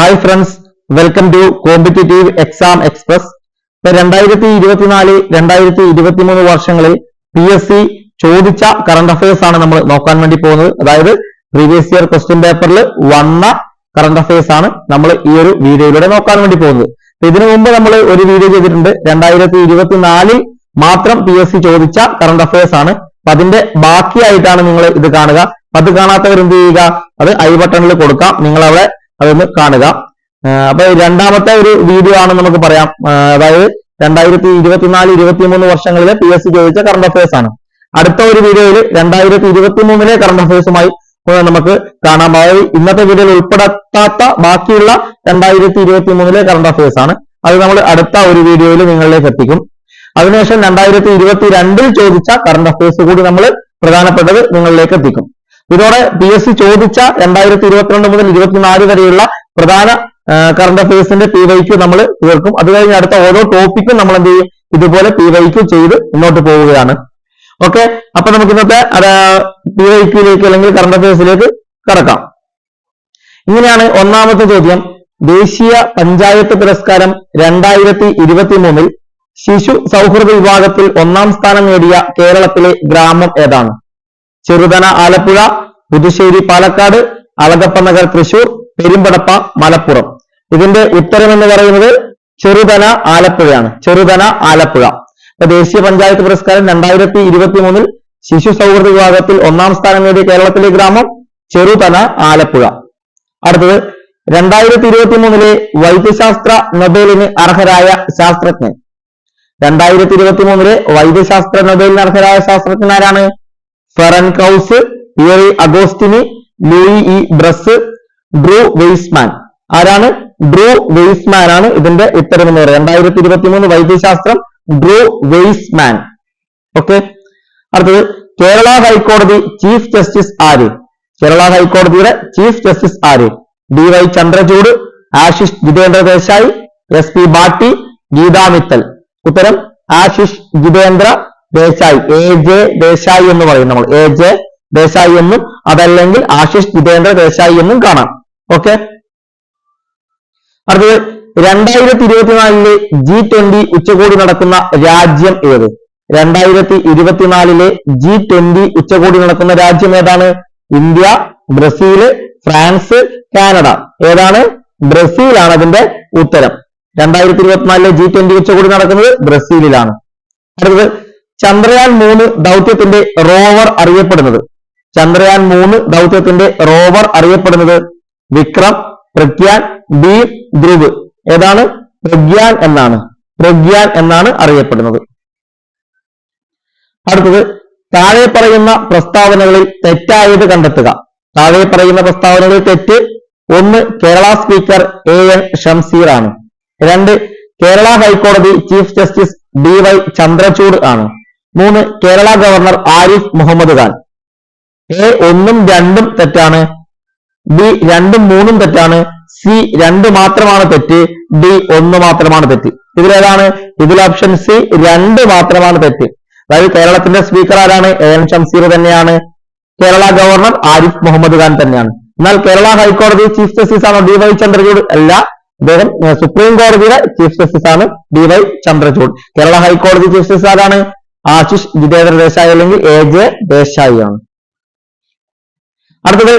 Hi friends welcome to competitive exam express രണ്ടായിരത്തി ഇരുപത്തിനാല് രണ്ടായിരത്തി ഇരുപത്തി മൂന്ന് വർഷങ്ങളിൽ പി എസ് സി ചോദിച്ച കറണ്ട് അഫയേഴ്സ് ആണ് നമ്മൾ നോക്കാൻ വേണ്ടി പോകുന്നത്. അതായത് പ്രീവിയസ് ഇയർ ക്വസ്റ്റ്യൻ പേപ്പറിൽ വന്ന കറണ്ട് അഫയേഴ്സ് ആണ് നമ്മൾ ഈ ഒരു വീഡിയോയിലൂടെ നോക്കാൻ വേണ്ടി പോകുന്നത്. ഇതിനു മുമ്പ് നമ്മൾ ഒരു വീഡിയോ ചെയ്തിട്ടുണ്ട്. രണ്ടായിരത്തി ഇരുപത്തിനാലിൽ മാത്രം പി എസ് സി ചോദിച്ച കറണ്ട് അഫയേഴ്സ് ആണ്. അപ്പൊ അതിന്റെ ബാക്കിയായിട്ടാണ് നിങ്ങൾ ഇത് കാണുക. അത് കാണാത്തവർ എന്ത് ചെയ്യുക? അത് ഐ ബട്ടണിൽ കൊടുക്കാം. നിങ്ങൾ അവിടെ അതൊന്ന് കാണുക. അപ്പൊ രണ്ടാമത്തെ ഒരു വീഡിയോ ആണ് നമുക്ക് പറയാം. അതായത് രണ്ടായിരത്തി ഇരുപത്തിനാല് ഇരുപത്തി മൂന്ന് വർഷങ്ങളിലെ പി എസ് സി ചോദിച്ച കറണ്ട് അഫയേഴ്സ് ആണ്. അടുത്ത ഒരു വീഡിയോയിൽ രണ്ടായിരത്തി ഇരുപത്തി മൂന്നിലെ കറണ്ട് അഫയേഴ്സുമായി നമുക്ക് കാണാം. അതായത് ഇന്നത്തെ വീഡിയോയിൽ ഉൾപ്പെടുത്താത്ത ബാക്കിയുള്ള രണ്ടായിരത്തി ഇരുപത്തി മൂന്നിലെ കറണ്ട് അഫയേഴ്സ് ആണ്. അത് നമ്മൾ അടുത്ത ഒരു വീഡിയോയിൽ നിങ്ങളിലേക്ക് എത്തിക്കും. അതിനുശേഷം രണ്ടായിരത്തി ഇരുപത്തി രണ്ടിൽ ചോദിച്ച കറണ്ട് അഫയേഴ്സ് കൂടി നമ്മൾ പ്രധാനപ്പെട്ടത് നിങ്ങളിലേക്ക് എത്തിക്കും. ഇതോടെ പി എസ് സി ചോദിച്ച രണ്ടായിരത്തി ഇരുപത്തിരണ്ട് മുതൽ ഇരുപത്തിനാല് വരെയുള്ള പ്രധാന കറണ്ട് അഫയേഴ്സിന്റെ പി വൈക്ക് നമ്മൾ തീർക്കും. അത് കഴിഞ്ഞ് അടുത്ത ഓരോ ടോപ്പിക്കും നമ്മൾ എന്ത് ചെയ്യും? ഇതുപോലെ പി വൈക്ക് ചെയ്ത് മുന്നോട്ട് പോവുകയാണ്. ഓക്കെ അപ്പൊ നമുക്ക് ഇന്നത്തെ പി വൈക്കിലേക്ക് അല്ലെങ്കിൽ കറണ്ട് അഫയേഴ്സിലേക്ക് കടക്കാം. ഇങ്ങനെയാണ് ഒന്നാമത്തെ ചോദ്യം. ദേശീയ പഞ്ചായത്ത് പുരസ്കാരം രണ്ടായിരത്തി ഇരുപത്തി മൂന്നിൽ ശിശു സൗഹൃദ വിഭാഗത്തിൽ ഒന്നാം സ്ഥാനം നേടിയ കേരളത്തിലെ ഗ്രാമം ഏതാണ്? ചെറുതന ആലപ്പുഴ പുതുശ്ശേരി പാലക്കാട് അളകപ്പനഗർ തൃശൂർ പെരുമ്പടപ്പ മലപ്പുറം. ഇതിന്റെ ഉത്തരം എന്ന് പറയുന്നത് ചെറുതന ആലപ്പുഴയാണ്. ചെറുതന ആലപ്പുഴ. ദേശീയ പഞ്ചായത്ത് പുരസ്കാരം രണ്ടായിരത്തി ഇരുപത്തി മൂന്നിൽ ശിശു സൗഹൃദ വിഭാഗത്തിൽ ഒന്നാം സ്ഥാനം നേടിയ കേരളത്തിലെ ഗ്രാമം ചെറുതന ആലപ്പുഴ. അടുത്തത് രണ്ടായിരത്തി ഇരുപത്തി മൂന്നിലെ വൈദ്യശാസ്ത്ര നൊബേലിന് അർഹരായ ശാസ്ത്രജ്ഞൻ. രണ്ടായിരത്തി ഇരുപത്തി മൂന്നിലെ വൈദ്യശാസ്ത്ര നൊബേലിന് അർഹരായ ശാസ്ത്രജ്ഞൻ ആരാണ്? Ferenc Krausz Pierre Agostini Louis E Brus Drew Weissman. ആരാണ്? ഡ്രൂ വെയ്സ്മാൻ ആണ് ഇതിന്റെ ഉത്തരം എന്ന് പറയുന്നത് രണ്ടായിരത്തി ഇരുപത്തി മൂന്ന് വൈദ്യശാസ്ത്രം ഡ്രൂ വെയ്സ്മാൻ. ഓക്കെ? അടുത്തത് കേരള ഹൈക്കോടതി ചീഫ് ജസ്റ്റിസ് ആര്? കേരള ഹൈക്കോടതിയുടെ ചീഫ് ജസ്റ്റിസ് ആര്? D Y Chandrachud Ashish Jitendra Desai S P Bhatti Gita Mittal. ഉത്തരം ആശിഷ് ജിതേന്ദ്ര ദേശായി എ ജെ ദേശായി എന്ന് പറയും നമ്മൾ. എ ജെ ദേശായി എന്നും അതല്ലെങ്കിൽ ആശിഷ് ജിതേന്ദ്ര ദേശായി എന്നും കാണാം. ഓക്കെ അടുത്തത് രണ്ടായിരത്തി ഇരുപത്തിനാലിലെ ജി ട്വന്റി ഉച്ചകോടി നടക്കുന്ന രാജ്യം ഏത്? രണ്ടായിരത്തി ഇരുപത്തിനാലിലെ ജി ട്വന്റി ഉച്ചകോടി നടക്കുന്ന രാജ്യം ഏതാണ്? India Brazil France Canada. ഏതാണ്? ബ്രസീലാണ് അതിന്റെ ഉത്തരം. രണ്ടായിരത്തി ഇരുപത്തിനാലിലെ ജി ട്വന്റി ഉച്ചകോടി നടക്കുന്നത് ബ്രസീലിലാണ്. അടുത്തത് ചന്ദ്രയാൻ മൂന്ന് ദൗത്യത്തിന്റെ റോവർ അറിയപ്പെടുന്നത്. ചന്ദ്രയാൻ മൂന്ന് ദൗത്യത്തിന്റെ റോവർ അറിയപ്പെടുന്നത് വിക്രം പ്രഗ്യാൻ ബി ധ്രുവ് ഏതാണ്? പ്രഗ്യാൻ എന്നാണ്. പ്രഗ്യാൻ എന്നാണ് അറിയപ്പെടുന്നത്. അടുത്തത് താഴെ പറയുന്ന പ്രസ്താവനകളിൽ തെറ്റായത് കണ്ടെത്തുക. താഴെ പറയുന്ന പ്രസ്താവനകളിൽ തെറ്റ്. ഒന്ന് Kerala speaker A N Shamseer ആണ് രണ്ട് കേരള ഹൈക്കോടതി chief justice D Y Chandrachud ആണ്. മൂന്ന് കേരള ഗവർണർ ആരിഫ് മുഹമ്മദ് ഖാൻ. എ ഒന്നും രണ്ടും തെറ്റാണ്. ബി രണ്ടും മൂന്നും തെറ്റാണ്. സി രണ്ട് മാത്രമാണ് തെറ്റ്. ഡി ഒന്ന് മാത്രമാണ് തെറ്റ്. ഇതിലേതാണ് ഇതിൽ ഓപ്ഷൻ സി രണ്ട് മാത്രമാണ് തെറ്റ്. അതായത് കേരളത്തിന്റെ സ്പീക്കർ ആരാണ്? എ എൻ ഷംസീർ തന്നെയാണ്. കേരള ഗവർണർ ആരിഫ് മുഹമ്മദ് ഖാൻ തന്നെയാണ്. എന്നാൽ കേരള ഹൈക്കോടതി ചീഫ് ജസ്റ്റിസ് ആണോ ഡി വൈ ചന്ദ്രചൂഡ് അല്ല. അദ്ദേഹം സുപ്രീം കോടതിയുടെ ചീഫ് ജസ്റ്റിസ് ആണ് ഡി വൈ ചന്ദ്രചൂഡ്. കേരള ഹൈക്കോടതി ചീഫ് ജസ്റ്റിസ് ആരാണ്? ആശിഷ് ജിതേന്ദ്ര ദേശായി അല്ലെങ്കിൽ എ ജെ ദേശായി ആണ് അടുത്തത്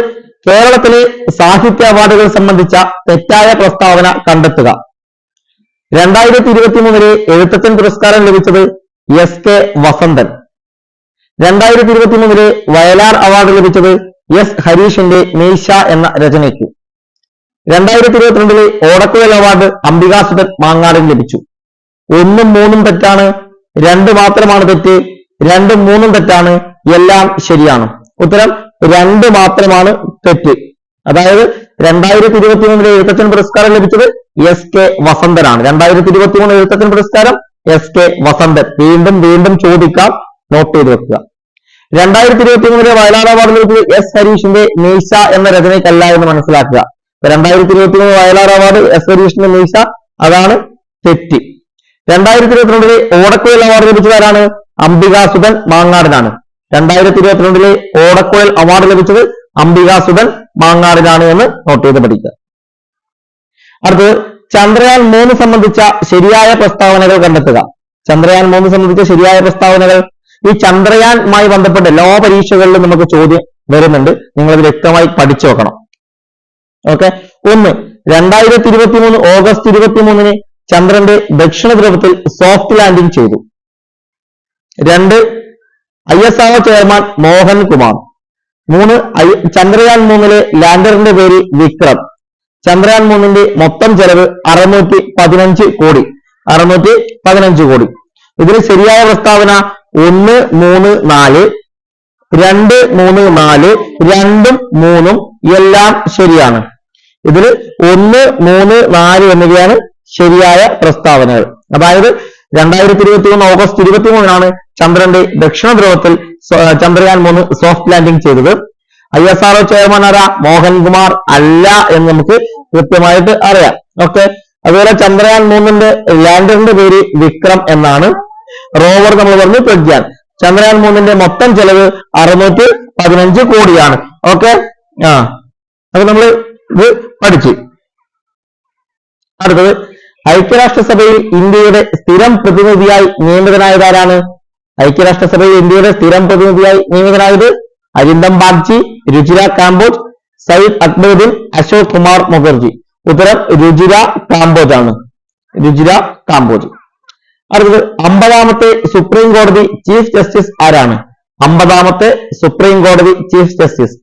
കേരളത്തിലെ സാഹിത്യ അവാർഡുകൾ സംബന്ധിച്ച തെറ്റായ പ്രസ്താവന കണ്ടെത്തുക. രണ്ടായിരത്തി ഇരുപത്തി മൂന്നിലെ എഴുത്തച്ഛൻ പുരസ്കാരം ലഭിച്ചത് എസ് കെ വസന്തൻ. രണ്ടായിരത്തി ഇരുപത്തി മൂന്നിലെ വയലാർ അവാർഡ് ലഭിച്ചത് എസ് ഹരീഷിന്റെ മീശ എന്ന രചനയ്ക്ക്. രണ്ടായിരത്തി ഇരുപത്തിരണ്ടിലെ ഓടക്കുഴൽ അവാർഡ് അംബികാസുധൻ മാങ്ങാടിന് ലഭിച്ചു. ഒന്നും മൂന്നും തെറ്റാണ് രണ്ട് മാത്രമാണ് തെറ്റ് രണ്ടും മൂന്നും തെറ്റാണ് എല്ലാം ശരിയാണ്. ഉത്തരം രണ്ട് മാത്രമാണ് തെറ്റ്. അതായത് രണ്ടായിരത്തി ഇരുപത്തി മൂന്നിലെ എഴുത്തച്ഛൻ പുരസ്കാരം ലഭിച്ചത് എസ് കെ വസന്തനാണ്. രണ്ടായിരത്തി ഇരുപത്തി മൂന്ന് എഴുത്തച്ഛൻ പുരസ്കാരം എസ് കെ വസന്തൻ. വീണ്ടും വീണ്ടും ചോദിക്കാം നോട്ട് ചെയ്ത് വെക്കുക. രണ്ടായിരത്തി ഇരുപത്തി മൂന്നിലെ വയലാർ അവാർഡ് ലഭിച്ചത് എസ് ഹരീഷിന്റെ മീശ എന്ന രചനയ്ക്കല്ല എന്ന് മനസ്സിലാക്കുക. രണ്ടായിരത്തി ഇരുപത്തി മൂന്ന് വയലാർ അവാർഡ് എസ് ഹരീഷിന്റെ മീശ അതാണ് തെറ്റ്. രണ്ടായിരത്തി ഇരുപത്തിരണ്ടിലെ ഓടക്കുഴൽ അവാർഡ് ലഭിച്ചത് ആരാണ്? അംബികാസുധൻ മാങ്ങാടിനാണ്. രണ്ടായിരത്തി ഇരുപത്തിരണ്ടിലെ ഓടക്കുഴൽ അവാർഡ് ലഭിച്ചത് അംബികാസുധൻ മാങ്ങാടിനാണ് എന്ന് നോട്ട് ചെയ്ത് പഠിക്കുക. അടുത്തത് ചന്ദ്രയാൻ മൂന്ന് സംബന്ധിച്ച ശരിയായ പ്രസ്താവനകൾ കണ്ടെത്തുക. ചന്ദ്രയാൻ മൂന്ന് സംബന്ധിച്ച ശരിയായ പ്രസ്താവനകൾ. ഈ ചന്ദ്രയാനുമായി ബന്ധപ്പെട്ട് എല്ലാ പരീക്ഷകളിലും നമുക്ക് ചോദ്യം വരുന്നുണ്ട്. നിങ്ങൾ ഇത് വ്യക്തമായി പഠിച്ചു വെക്കണം ഓക്കെ ഒന്ന് രണ്ടായിരത്തി ഇരുപത്തി മൂന്ന് ഓഗസ്റ്റ് ഇരുപത്തി മൂന്നിന് ചന്ദ്രന്റെ ദക്ഷിണ ധ്രുവത്തിൽ സോഫ്റ്റ് ലാൻഡിംഗ് ചെയ്തു. രണ്ട് I S R chairman Mohan Kumar. മൂന്ന് ചന്ദ്രയാൻ മൂന്നിലെ ലാൻഡറിന്റെ പേര് വിക്രം. ചന്ദ്രയാൻ മൂന്നിന്റെ മൊത്തം ചെലവ് അറുന്നൂറ്റി പതിനഞ്ച് കോടി. അറുന്നൂറ്റി പതിനഞ്ച് കോടി. ഇതിന് ശരിയായ പ്രസ്താവന ഒന്ന് മൂന്ന് നാല് രണ്ട് മൂന്ന് നാല് രണ്ടും മൂന്നും എല്ലാം ശരിയാണ്. ഇതിൽ ഒന്ന് മൂന്ന് നാല് എന്നിവയാണ് ശരിയായ പ്രസ്താവനകൾ. അതായത് രണ്ടായിരത്തി ഇരുപത്തി മൂന്ന് ഓഗസ്റ്റ് ഇരുപത്തി മൂന്നിനാണ് ചന്ദ്രന്റെ ദക്ഷിണ ധ്രുവത്തിൽ ചന്ദ്രയാൻ മൂന്ന് സോഫ്റ്റ് ലാൻഡിംഗ് ചെയ്തത്. I S R O chairman ആരാ? മോഹൻകുമാർ അല്ല എന്ന് നമുക്ക് കൃത്യമായിട്ട് അറിയാം. ഓക്കെ? അതുപോലെ ചന്ദ്രയാൻ മൂന്നിന്റെ ലാൻഡറിന്റെ പേര് വിക്രം എന്നാണ്. റോവർ നമ്മൾ പറഞ്ഞു പ്രഗ്യാൻ. ചന്ദ്രയാൻ മൂന്നിന്റെ മൊത്തം ചെലവ് അറുന്നൂറ്റി പതിനഞ്ച് കോടിയാണ്. ഓക്കെ? ആ. അപ്പൊ നമ്മൾ ഇത് പഠിച്ചു. അടുത്തത് ഐക്യരാഷ്ട്രസഭയിൽ ഇന്ത്യയുടെ സ്ഥിരം പ്രതിനിധിയായി നിയമിതനായതാരാണ്? ഐക്യരാഷ്ട്രസഭയിൽ ഇന്ത്യയുടെ സ്ഥിരം പ്രതിനിധിയായി നിയമിതനായത് അരിന്ദം ബാഗ്ജി രുചിര കാംബോജ് സയ്യിദ് അക്ബറുദ്ദീൻ അശോക് കുമാർ മുഖർജി. ഉത്തരം രുചിര കാംബോജ് ആണ് രുചിര കാംബോജ്. അടുത്തത് അമ്പതാമത്തെ സുപ്രീം കോടതി ചീഫ് ജസ്റ്റിസ് ആരാണ്? അമ്പതാമത്തെ സുപ്രീം കോടതി chief justice.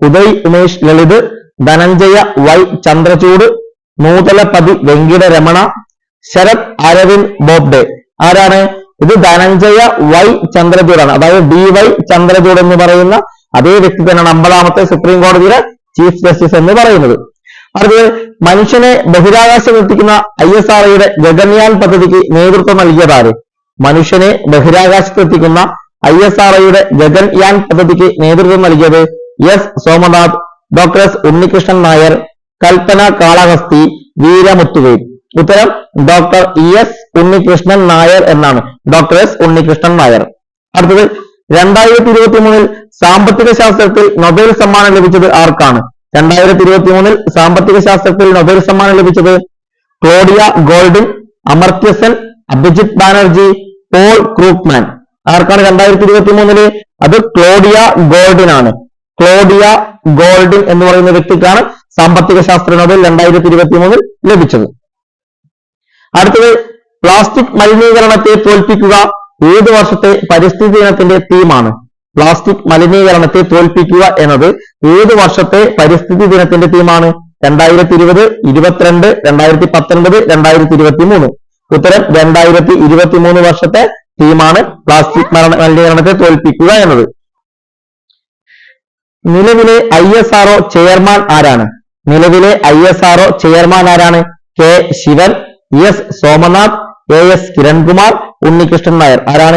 Uday Umesh Lalit Dhananjaya Y Chandrachud Nuthalapati Venkataramana Sharad Arvind Bobde. ആരാണ്? ഇത് ധനഞ്ജയ വൈ ചന്ദ്രചൂഡാണ്. അതായത് ഡി വൈ ചന്ദ്രചൂഡ് എന്ന് പറയുന്ന അതേ വ്യക്തി തന്നെയാണ് അമ്പതാമത്തെ സുപ്രീം കോടതിയുടെ ചീഫ് ജസ്റ്റിസ് എന്ന് പറയുന്നത്. അടുത്തത് മനുഷ്യനെ ബഹിരാകാശം എത്തിക്കുന്ന ഐ എസ് ആർ ഒയുടെ ഗഗൻയാൻ പദ്ധതിക്ക് നേതൃത്വം നൽകിയതാര്? മനുഷ്യനെ ബഹിരാകാശത്തെത്തിക്കുന്ന ഐ എസ് ആർ ഒയുടെ ഗഗൻയാൻ പദ്ധതിക്ക് നേതൃത്വം നൽകിയത് S. Somanath doctor S. Unnikrishnan Nair Kalpana Kalahasti Veeramuthuvel. ഉത്തരം doctor E S Unnikrishnan Nair എന്നാണ്. Doctor S Unnikrishnan Nair. അടുത്തത് രണ്ടായിരത്തി ഇരുപത്തി മൂന്നിൽ സാമ്പത്തിക ശാസ്ത്രത്തിൽ നൊബേൽ സമ്മാനം ലഭിച്ചത് ആർക്കാണ്? രണ്ടായിരത്തി ഇരുപത്തി മൂന്നിൽ സാമ്പത്തിക ശാസ്ത്രത്തിൽ നൊബേൽ സമ്മാനം ലഭിച്ചത് Claudia Goldin Amartya Sen Abhijit Banerjee Paul Krugman ആർക്കാണ് രണ്ടായിരത്തി ഇരുപത്തി മൂന്നിൽ അത് ക്ലോഡിയ ഗോൾഡിൻ ആണ് ക്ലോഡിയ ഗോൾഡിൻ എന്ന് പറയുന്ന വ്യക്തിക്കാണ് സാമ്പത്തിക ശാസ്ത്ര നോബൽ രണ്ടായിരത്തി ഇരുപത്തി മൂന്നിൽ ലഭിച്ചത്. അടുത്തത് പ്ലാസ്റ്റിക് മലിനീകരണത്തെ തോൽപ്പിക്കുക ഏത് വർഷത്തെ പരിസ്ഥിതി ദിനത്തിന്റെ തീമാണ്? പ്ലാസ്റ്റിക് മലിനീകരണത്തെ തോൽപ്പിക്കുക എന്നത് ഏത് വർഷത്തെ പരിസ്ഥിതി ദിനത്തിന്റെ തീമാണ്? രണ്ടായിരത്തി ഇരുപത് ഇരുപത്തിരണ്ട് രണ്ടായിരത്തി പത്തൊൻപത് രണ്ടായിരത്തി ഇരുപത്തി മൂന്ന് ഉത്തരം രണ്ടായിരത്തി ഇരുപത്തി മൂന്ന് വർഷത്തെ തീമാണ് പ്ലാസ്റ്റിക് മലിനീകരണത്തെ തോൽപ്പിക്കുക എന്നത്. നിലവിലെ ഐ എസ് ആർഒ ചെയർമാൻ ആരാണ്? നിലവിലെ I S R O chairman ആരാണ്? K Sivan S Somanath A S Kirankumar Unnikrishnan Nair. ആരാണ്?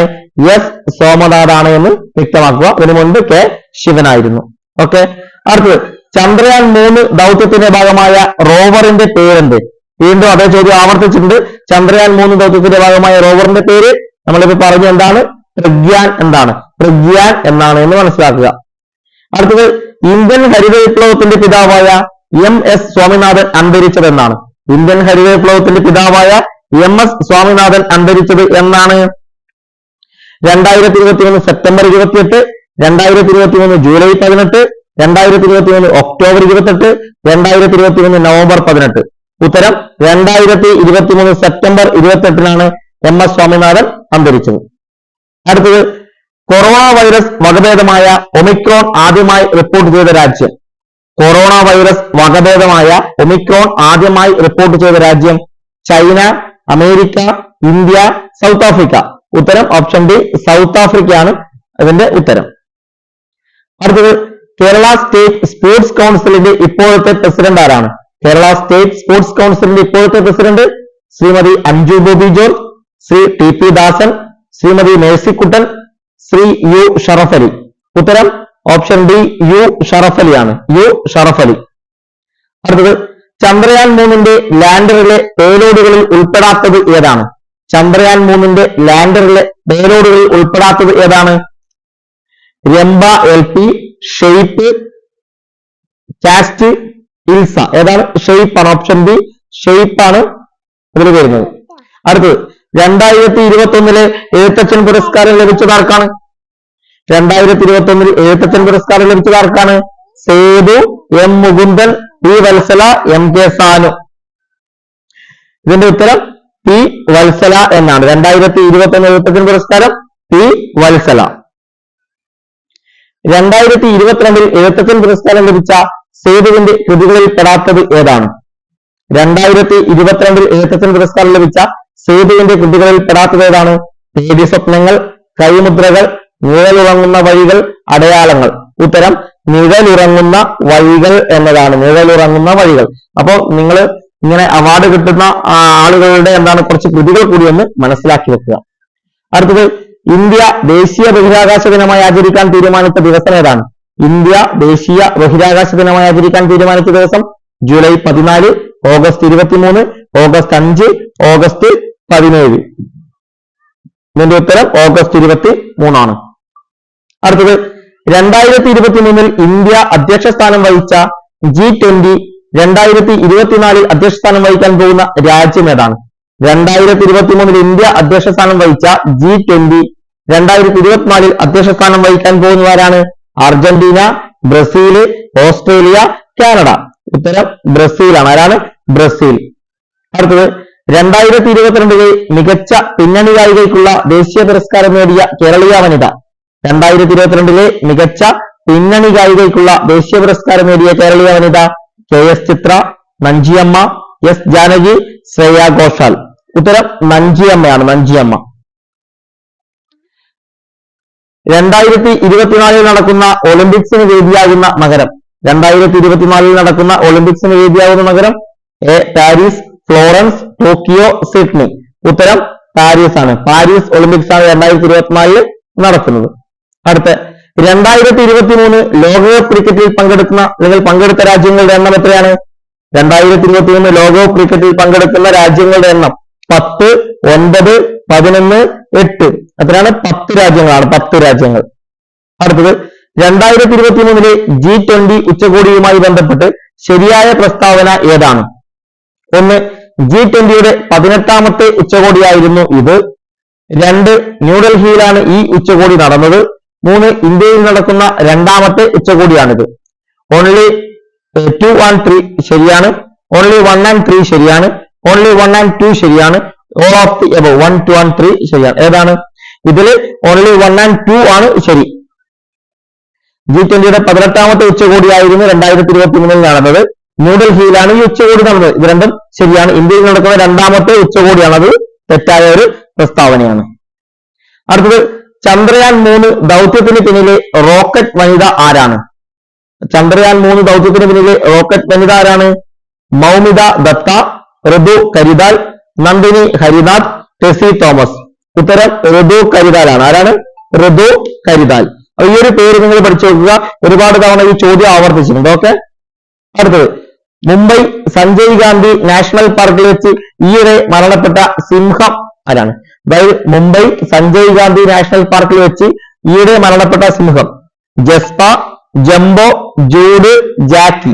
എസ് സോമനാഥ് ആണ് എന്ന് വ്യക്തമാക്കുക. അതിനു മുൻപ് കെ ശിവനായിരുന്നു. ഓക്കെ. അടുത്തത്. ചന്ദ്രയാൻ മൂന്ന് ദൗത്യത്തിന്റെ ഭാഗമായ റോവറിന്റെ പേരെന്ത്? വീണ്ടും അതേ ചോദ്യം ആവർത്തിച്ചിട്ടുണ്ട്. ചന്ദ്രയാൻ മൂന്ന് ദൗത്യത്തിന്റെ ഭാഗമായ റോവറിന്റെ പേര് നമ്മളിപ്പോ പറഞ്ഞു എന്താണ്? പ്രഗ്യാൻ എന്താണ് പ്രഗ്യാൻ എന്നാണ് എന്ന് മനസ്സിലാക്കുക. അടുത്തത്. ഇന്ത്യൻ ഹരിത വിപ്ലവത്തിന്റെ പിതാവായ എം എസ് സ്വാമിനാഥൻ അന്തരിച്ചതെന്നാണ്. ഇന്ത്യൻ ഹരിത വിപ്ലവത്തിന്റെ പിതാവായ എം എസ് സ്വാമിനാഥൻ അന്തരിച്ചത് എന്നാണ്. രണ്ടായിരത്തി ഇരുപത്തി മൂന്ന് സെപ്റ്റംബർ ഇരുപത്തിയെട്ട് രണ്ടായിരത്തി ഇരുപത്തി മൂന്ന് ജൂലൈ പതിനെട്ട് രണ്ടായിരത്തി ഇരുപത്തി മൂന്ന് ഒക്ടോബർ ഇരുപത്തെട്ട് രണ്ടായിരത്തി ഇരുപത്തി മൂന്ന് നവംബർ പതിനെട്ട്. ഉത്തരം രണ്ടായിരത്തി ഇരുപത്തി മൂന്ന് സെപ്റ്റംബർ ഇരുപത്തെട്ടിനാണ് എം എസ് സ്വാമിനാഥൻ അന്തരിച്ചത്. അടുത്തത് കൊറോണ വൈറസ് വകഭേദമായ ഒമിക്രോൺ ആദ്യമായി റിപ്പോർട്ട് ചെയ്ത രാജ്യം. കൊറോണ വൈറസ് വകഭേദമായ ഒമിക്രോൺ ആദ്യമായി റിപ്പോർട്ട് ചെയ്ത രാജ്യം China America India South Africa. ഉത്തരം ഓപ്ഷൻ ഡി സൗത്ത് ആഫ്രിക്കയാണ് അതിന്റെ ഉത്തരം. അടുത്തത് കേരള സ്റ്റേറ്റ് സ്പോർട്സ് കൗൺസിലിന്റെ ഇപ്പോഴത്തെ പ്രസിഡന്റ് ആരാണ്? കേരള സ്റ്റേറ്റ് സ്പോർട്സ് കൗൺസിലിന്റെ ഇപ്പോഴത്തെ president Shrimati Anju Bobby George Shri T P Dasan Shrimati Mercykuttan Shri U Sharafali ഉത്തരം ഓപ്ഷൻ ഡി യു ഷറഫ് അലിയാണ് യു ഷറഫ് അലി. അടുത്തത് ചന്ദ്രയാൻ മൂന്നിന്റെ ലാൻഡറിലെ പേലോഡുകളിൽ ഉൾപ്പെടാത്തത് ഏതാണ്? ചന്ദ്രയാൻ മൂന്നിന്റെ ലാൻഡറിലെ പേലോഡുകളിൽ ഉൾപ്പെടാത്തത് ഏതാണ്? Rambha L P shape cast ILSA ഏതാണ്? ഷെയ്പ്പ് ആണ്. ഓപ്ഷൻ ബി ഷേപ്പ് ആണ് അതിൽ വരുന്നത്. അടുത്തത് രണ്ടായിരത്തി ഇരുപത്തി ഒന്നിലെ എഴുത്തച്ഛൻ പുരസ്കാരം ലഭിച്ചത് ആർക്കാണ്? രണ്ടായിരത്തി ഇരുപത്തി ഒന്നിൽ എഴുത്തച്ഛൻ പുരസ്കാരം ലഭിച്ചത് ആർക്കാണ്? Sethu M Mukundan P Valsala M K Sanu. ഇതിന്റെ ഉത്തരം പി വത്സല എന്നാണ്. രണ്ടായിരത്തി ഇരുപത്തി ഒന്ന് എഴുത്തച്ഛൻ പുരസ്കാരം പി വത്സല. രണ്ടായിരത്തി ഇരുപത്തിരണ്ടിൽ എഴുത്തച്ഛൻ പുരസ്കാരം ലഭിച്ച സേതുവിന്റെ കൃതികളിൽ പെടാത്തത് ഏതാണ്? രണ്ടായിരത്തി ഇരുപത്തിരണ്ടിൽ എഴുത്തച്ഛൻ പുരസ്കാരം ലഭിച്ച സേതുവിന്റെ കൃതികളിൽ പെടാത്തത് ഏതാണ്? പേടി സ്വപ്നങ്ങൾ കൈമുദ്രകൾ നിഴലുറങ്ങുന്ന വഴികൾ അടയാളങ്ങൾ. ഉത്തരം നിഴലുറങ്ങുന്ന വഴികൾ എന്നതാണ്. നിഴലുറങ്ങുന്ന വഴികൾ. അപ്പോൾ നിങ്ങൾ ഇങ്ങനെ അവാർഡ് കിട്ടുന്ന ആളുകളുടെ എന്താണ് കുറച്ച് കൃതികൾ കൂടി ഒന്ന് മനസ്സിലാക്കി വെക്കുക. അടുത്തത് ഇന്ത്യ ദേശീയ ബഹിരാകാശ ദിനമായി ആചരിക്കാൻ തീരുമാനിച്ച ദിവസം ഏതാണ്? ഇന്ത്യ ദേശീയ ബഹിരാകാശ ദിനമായി ആചരിക്കാൻ തീരുമാനിച്ച ദിവസം ജൂലൈ പതിനാല് ഓഗസ്റ്റ് ഇരുപത്തിമൂന്ന് ഓഗസ്റ്റ് അഞ്ച് ഓഗസ്റ്റ് പതിനേഴ്. ഇതിന്റെ ഉത്തരം ഓഗസ്റ്റ് ഇരുപത്തി മൂന്നാണ് അടുത്തത് രണ്ടായിരത്തി ഇരുപത്തി മൂന്നിൽ ഇന്ത്യ അധ്യക്ഷ സ്ഥാനം വഹിച്ച ജി ട്വന്റി രണ്ടായിരത്തി ഇരുപത്തിനാലിൽ അധ്യക്ഷ സ്ഥാനം വഹിക്കാൻ പോകുന്ന രാജ്യം ഏതാണ്? രണ്ടായിരത്തി ഇരുപത്തി മൂന്നിൽ ഇന്ത്യ അധ്യക്ഷ സ്ഥാനം വഹിച്ച ജി ട്വന്റി രണ്ടായിരത്തി ഇരുപത്തിനാലിൽ അധ്യക്ഷ സ്ഥാനം വഹിക്കാൻ പോകുന്നവരാണ് അർജന്റീന ബ്രസീൽ ഓസ്ട്രേലിയ കാനഡ. ഉത്തരം ബ്രസീലാണ്. ആരാണ്? ബ്രസീൽ. അടുത്തത് രണ്ടായിരത്തി ഇരുപത്തിരണ്ടിലെ മികച്ച പിന്നണി ഗായികയ്ക്കുള്ള ദേശീയ പുരസ്കാരം നേടിയ കേരളീയ വനിത രണ്ടായിരത്തി ഇരുപത്തിരണ്ടിലെ മികച്ച പിന്നണി ഗായികയ്ക്കുള്ള ദേശീയ പുരസ്കാരം നേടിയ കേരളീയ വനിത K S Chithra Nanjiyamma S Janaki Shreya Ghoshal. ഉത്തരം നഞ്ചിയമ്മയാണ് നഞ്ചിയമ്മ രണ്ടായിരത്തി ഇരുപത്തിനാലിൽ നടക്കുന്ന ഒളിമ്പിക്സിന് വേദിയാകുന്ന നഗരം. രണ്ടായിരത്തി ഇരുപത്തിനാലിൽ നടക്കുന്ന ഒളിമ്പിക്സിന് വേദിയാകുന്ന നഗരം A Paris Florence Tokyo Sydney. ഉത്തരം പാരീസ് ആണ് പാരീസ് ഒളിമ്പിക്സ് ആണ് രണ്ടായിരത്തി ഇരുപത്തിനാലിൽ നടക്കുന്നത്. അടുത്ത രണ്ടായിരത്തി ഇരുപത്തി മൂന്ന് ലോകകപ്പ് ക്രിക്കറ്റിൽ പങ്കെടുക്കുന്ന അല്ലെങ്കിൽ പങ്കെടുത്ത രാജ്യങ്ങളുടെ എണ്ണം എത്രയാണ്? രണ്ടായിരത്തി ഇരുപത്തി മൂന്ന് ലോകകപ്പ് ക്രിക്കറ്റിൽ പങ്കെടുക്കുന്ന രാജ്യങ്ങളുടെ എണ്ണം പത്ത് ഒൻപത് പതിനൊന്ന് എട്ട്. എത്രയാണ് പത്ത് രാജ്യങ്ങളാണ് പത്ത് രാജ്യങ്ങൾ. അടുത്തത് രണ്ടായിരത്തി ഇരുപത്തി മൂന്നിലെ ജി ട്വന്റി ഉച്ചകോടിയുമായി ബന്ധപ്പെട്ട് ശരിയായ പ്രസ്താവന ഏതാണ്? ഒന്ന് ജി ട്വന്റിയുടെ പതിനെട്ടാമത്തെ ഉച്ചകോടിയായിരുന്നു ഇത്. രണ്ട് ന്യൂഡൽഹിയിലാണ് ഈ ഉച്ചകോടി നടന്നത്. മൂന്ന് ഇന്ത്യയിൽ നടക്കുന്ന രണ്ടാമത്തെ ഉച്ചകോടിയാണിത്. ഓൺലി ടു ആൻഡ് ത്രീ ശരിയാണ്. ഓൺലി വൺ ആൻഡ് ത്രീ ശരിയാണ്. ഓൺലി വൺ ആൻഡ് ടു ശരിയാണ്. All of the above one two and three ശരിയാണ്. ഏതാണ്? ഇതിൽ ഓൺലി വൺ ആൻഡ് ടു ആണ് ശരി. ജി ട്വന്റിയുടെ പതിനെട്ടാമത്തെ ഉച്ചകോടിയായിരുന്നു രണ്ടായിരത്തി ഇരുപത്തി മൂന്നിൽ നടന്നത്. ന്യൂഡൽഹിയിലാണ് ഈ ഉച്ചകോടി നടന്നത്. ഇത് രണ്ടും ശരിയാണ്. ഇന്ത്യയിൽ നടക്കുന്ന രണ്ടാമത്തെ ഉച്ചകോടിയാണ് അത് തെറ്റായ ഒരു പ്രസ്താവനയാണ്. അടുത്തത് ചന്ദ്രയാൻ മൂന്ന് ദൗത്യത്തിന് പിന്നിലെ റോക്കറ്റ് വനിത ആരാണ്? ചന്ദ്രയാൻ മൂന്ന് ദൗത്യത്തിന് പിന്നിലെ റോക്കറ്റ് വനിത ആരാണ്? മൗമിത ദത്ത ഋതു കരിദാൽ നന്ദിനി ഹരിനാഥ് ടെസി തോമസ്. ഉത്തരം ഋതു കരിതാലാണ്. ആരാണ്? ഋതു കരിദാൽ അപ്പൊ ഈ ഒരു പേര് നിങ്ങൾ പഠിച്ചു നോക്കുക. ഒരുപാട് തവണ ഈ ചോദ്യം ആവർത്തിച്ചിട്ടുണ്ട്. ഓക്കെ? അടുത്തത്. മുംബൈ സഞ്ജയ് ഗാന്ധി നാഷണൽ പാർക്കിൽ വെച്ച് ഈയിടെ മരണപ്പെട്ട സിംഹം ആരാണ്? മുംബൈ സഞ്ജയ് ഗാന്ധി നാഷണൽ പാർക്കിൽ വെച്ച് ഈയിടെ മരണപ്പെട്ട സിംഹം. Jaspa Jumbo Jude Jackie.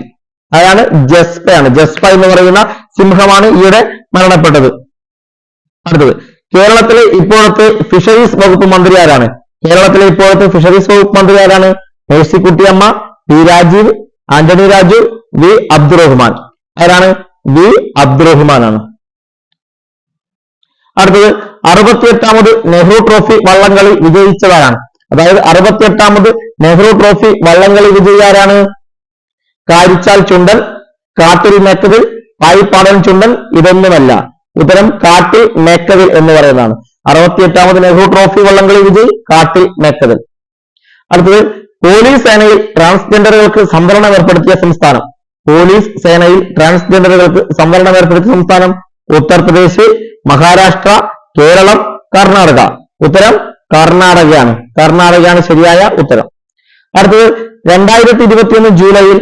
അതാണ് ജസ്പയാണ്. ജസ്പ എന്ന് പറയുന്ന സിംഹമാണ് ഈയിടെ മരണപ്പെട്ടത്. അടുത്തത്. കേരളത്തിലെ ഇപ്പോഴത്തെ ഫിഷറീസ് വകുപ്പ് മന്ത്രി ആരാണ്? കേരളത്തിലെ ഇപ്പോഴത്തെ ഫിഷറീസ് വകുപ്പ് മന്ത്രി ആരാണ്? Mercykuttyamma P Rajeev Antony Raju V Abdurahman. ആരാണ്? വി അബ്ദുറഹ്മാൻ ആണ് അടുത്തത്. അറുപത്തിയെട്ടാമത് നെഹ്റു ട്രോഫി വള്ളംകളി വിജയിച്ചതാരാണ്? അതായത് അറുപത്തിയെട്ടാമത് നെഹ്റു ട്രോഫി വള്ളംകളി വിജയിയാരാണ്? കാരിച്ചാൽ ചുണ്ടൻ കാട്ടിൽ മെക്കതിൽ പായിപ്പാടൻ ചുണ്ടൻ ഇതൊന്നുമല്ല. ഉത്തരം കാട്ടിൽ മേക്കതിൽ എന്ന് പറയുന്നതാണ്. അറുപത്തിയെട്ടാമത് നെഹ്റു ട്രോഫി വള്ളംകളി വിജയി കാട്ടിൽ മേക്കതിൽ. അടുത്തത് പോലീസ് സേനയിൽ ട്രാൻസ്ജെൻഡറുകൾക്ക് സംവരണം ഏർപ്പെടുത്തിയ സംസ്ഥാനം. പോലീസ് സേനയിൽ ട്രാൻസ്ജെൻഡറുകൾക്ക് സംവരണം ഏർപ്പെടുത്തിയ സംസ്ഥാനം ഉത്തർപ്രദേശ് മഹാരാഷ്ട്ര കേരളം കർണാടക. ഉത്തരം കർണാടകയാണ്. കർണാടകയാണ് ശരിയായ ഉത്തരം. അടുത്തത് രണ്ടായിരത്തി ഇരുപത്തിയൊന്ന് ജൂലൈയിൽ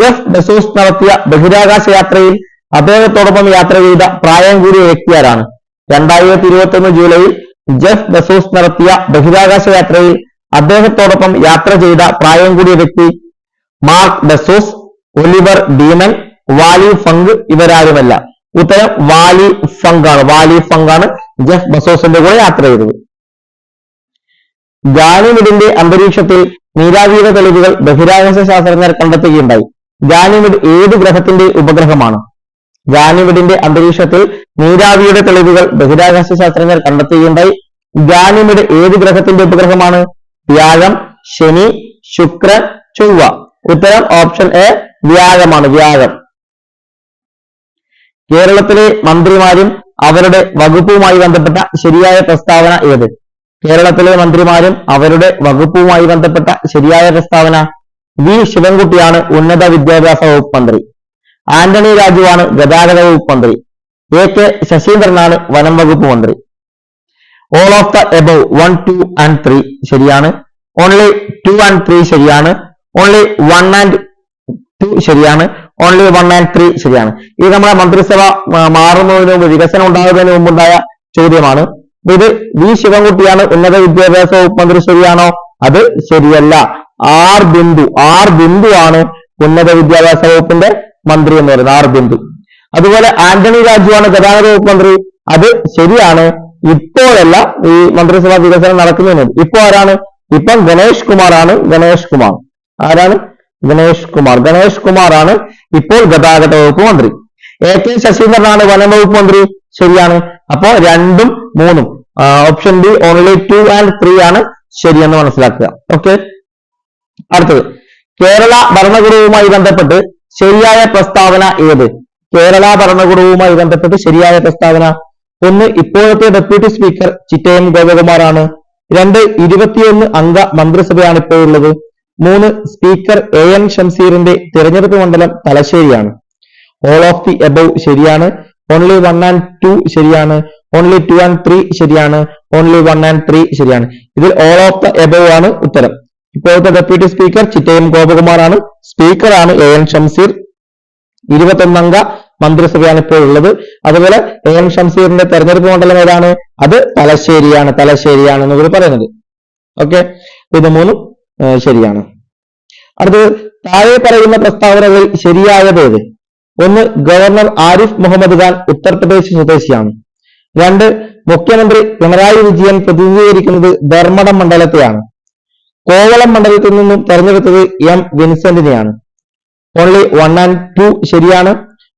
ജെഫ് ബസോസ് നടത്തിയ ബഹിരാകാശ യാത്രയിൽ അദ്ദേഹത്തോടൊപ്പം യാത്ര ചെയ്ത പ്രായം കൂടിയ വ്യക്തി ആരാണ് രണ്ടായിരത്തി ഇരുപത്തി ഒന്ന് ജൂലൈയിൽ ജെഫ് ബസോസ് നടത്തിയ ബഹിരാകാശ യാത്രയിൽ അദ്ദേഹത്തോടൊപ്പം യാത്ര ചെയ്ത പ്രായം കൂടിയ വ്യക്തി Mark Bezos Oliver Daemen Wally Funk ഇവരാരുമല്ല. ഉത്തരം വാലി ഫങ്കാണ് വാലി ഫങ്കാണ് ജെഫ് ബസോസിന്റെ കൂടെ യാത്ര ചെയ്തത്. ഗാനിമിഡിന്റെ അന്തരീക്ഷത്തിൽ നീരാവിയുടെ തെളിവുകൾ ബഹിരാകാശ ശാസ്ത്രജ്ഞർ കണ്ടെത്തുകയുണ്ടായി. ഗാനിമിഡ് ഏത് ഗ്രഹത്തിന്റെ ഉപഗ്രഹമാണ്? ഗാനിമിഡിന്റെ അന്തരീക്ഷത്തിൽ നീരാവിയുടെ തെളിവുകൾ ബഹിരാകാശ ശാസ്ത്രജ്ഞർ കണ്ടെത്തുകയുണ്ടായി. ഗാനിമിഡ് ഏത് ഗ്രഹത്തിന്റെ ഉപഗ്രഹമാണ്? വ്യാഴം ശനി ശുക്ര ചൊവ്വ. ഉത്തരം ഓപ്ഷൻ എ വ്യാഴമാണ്. വ്യാഴം. കേരളത്തിലെ മന്ത്രിമാരും അവരുടെ വകുപ്പുമായി ബന്ധപ്പെട്ട ശരിയായ പ്രസ്താവന ഏത്? കേരളത്തിലെ മന്ത്രിമാരും അവരുടെ വകുപ്പുമായി ബന്ധപ്പെട്ട ശരിയായ പ്രസ്താവന വി. ശിവൻകുട്ടിയാണ് ഉന്നത വിദ്യാഭ്യാസ വകുപ്പ് മന്ത്രി. ആന്റണി രാജുവാണ് ഗതാഗത വകുപ്പ് മന്ത്രി. എ. കെ. ശശീന്ദ്രനാണ് വനം വകുപ്പ് മന്ത്രി. All of the above one two and three ശരിയാണ്. ഓൺലി ടു ആൻഡ് ത്രീ ശരിയാണ്. ഓൺലി വൺ ആൻഡ് ടു ശരിയാണ്. ഓൺലി വൺ ആൻഡ് ത്രീ ശരിയാണ്. ഇത് നമ്മുടെ മന്ത്രിസഭ മാറുന്നതിന് മുമ്പ് വികസനം ഉണ്ടാകുന്നതിന് മുമ്പുണ്ടായ ചോദ്യമാണ്. ഇത് വി. ശിവൻകുട്ടിയാണ് ഉന്നത വിദ്യാഭ്യാസ വകുപ്പ് മന്ത്രി ശരിയാണോ? അത് ശരിയല്ല. ആർ ബിന്ദു ആർ ബിന്ദു ആണ് ഉന്നത വിദ്യാഭ്യാസ വകുപ്പിന്റെ മന്ത്രി എന്ന് പറയുന്നത് ആർ ബിന്ദു. അതുപോലെ ആന്റണി രാജു ആണ് ഗതാഗത വകുപ്പ് മന്ത്രി. അത് ശരിയാണ്. ഇപ്പോഴല്ല ഈ മന്ത്രിസഭാ വികസനം നടക്കുന്നതിന് ഇപ്പോൾ ഇപ്പോ ആരാണ്? ഇപ്പം ഗണേഷ് കുമാർ ആണ് ഗണേഷ് കുമാർ. ആരാണ്? ഗണേഷ് കുമാർ. ഗണേഷ് കുമാർ ആണ് ഇപ്പോൾ ഗതാഗത വകുപ്പ് മന്ത്രി. എ കെ ശശീന്ദ്രനാണ് വനം വകുപ്പ് മന്ത്രി. ശരിയാണ്. അപ്പോ രണ്ടും മൂന്നും. Option B only two and three ആണ് ശരിയെന്ന് മനസ്സിലാക്കുക. ഓക്കെ അടുത്തത്. കേരള ഭരണകൂടവുമായി ബന്ധപ്പെട്ട് ശരിയായ പ്രസ്താവന ഏത്? കേരള ഭരണകൂടവുമായി ബന്ധപ്പെട്ട് ശരിയായ പ്രസ്താവന. ഒന്ന് ഇപ്പോഴത്തെ ഡെപ്യൂട്ടി സ്പീക്കർ ചിറ്റയം ഗോപകുമാറാണ്. രണ്ട് ഇരുപത്തിയൊന്ന് അംഗ മന്ത്രിസഭയാണ് ഇപ്പോഴുള്ളത് മൂന്ന് സ്പീക്കർ എ എൻ ഷംസീറിന്റെ തിരഞ്ഞെടുപ്പ് മണ്ഡലം തലശ്ശേരിയാണ്. ഓൾ ഓഫ് ദി എബവ് ശരിയാണ്. ഓൺലി വൺ ആൻഡ് ടു ശരിയാണ്. ഓൺലി ടു ആൻഡ് ത്രീ ശരിയാണ്. ഓൺലി വൺ ആൻഡ് ത്രീ ശരിയാണ്. ഇതിൽ ഓൾ ഓഫ് ദ എബവ് ആണ് ഉത്തരം. ഇപ്പോഴത്തെ ഡെപ്യൂട്ടി സ്പീക്കർ ചിറ്റയം ഗോപകുമാറാണ്. സ്പീക്കറാണ് എ എൻ ഷംസീർ ഇരുപത്തൊന്നംഗ മന്ത്രിസഭയാണ് ഇപ്പോൾ ഉള്ളത് അതുപോലെ എ എൻ ഷംസീറിന്റെ തെരഞ്ഞെടുപ്പ് മണ്ഡലം ഏതാണ്? അത് തലശ്ശേരിയാണ് തലശ്ശേരിയാണ് എന്ന് പറയുന്നത്. ഓക്കെ ഇത് മൂന്നും ശരിയാണ്. അടുത്തത് താഴെ പറയുന്ന പ്രസ്താവനകളിൽ ശരിയായത് ഏത് ഒന്ന് ഗവർണർ ആരിഫ് മുഹമ്മദ് ഖാൻ ഉത്തർപ്രദേശ് സ്വദേശിയാണ്. രണ്ട് മുഖ്യമന്ത്രി പിണറായി വിജയൻ പ്രതിനിധീകരിക്കുന്നത് ധർമ്മടം മണ്ഡലത്തെയാണ്. കോവളം മണ്ഡലത്തിൽ നിന്നും തെരഞ്ഞെടുത്തത് എം വിൻസെന്റിനെയാണ്. ഓൺലി വൺ ആൻഡ് ടു ശരിയാണ്.